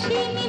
She.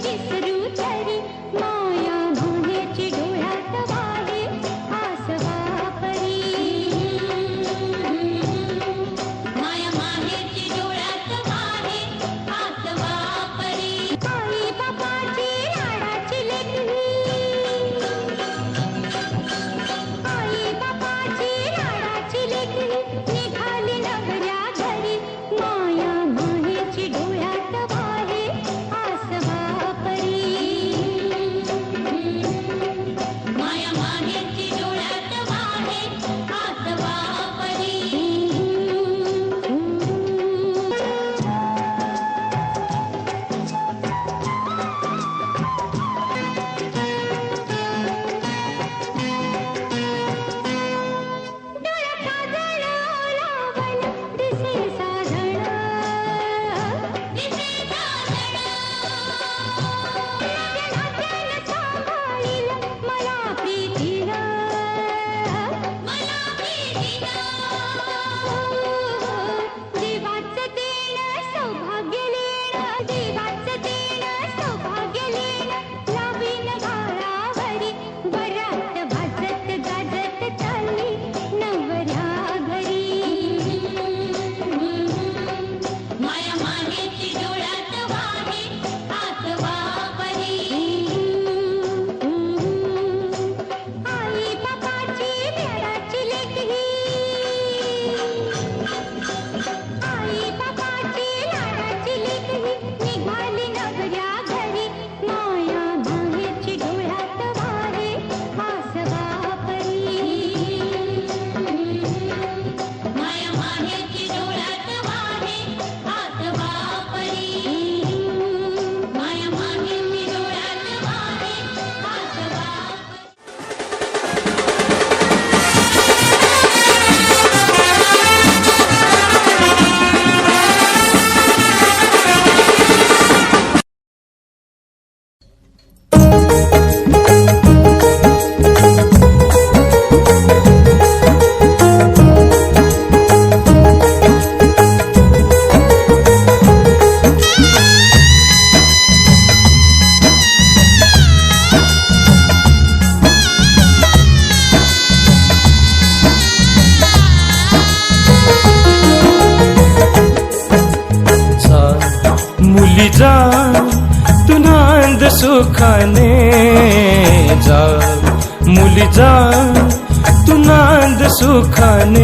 मला सुखाने जा मुली जा तू नांद सुखाने.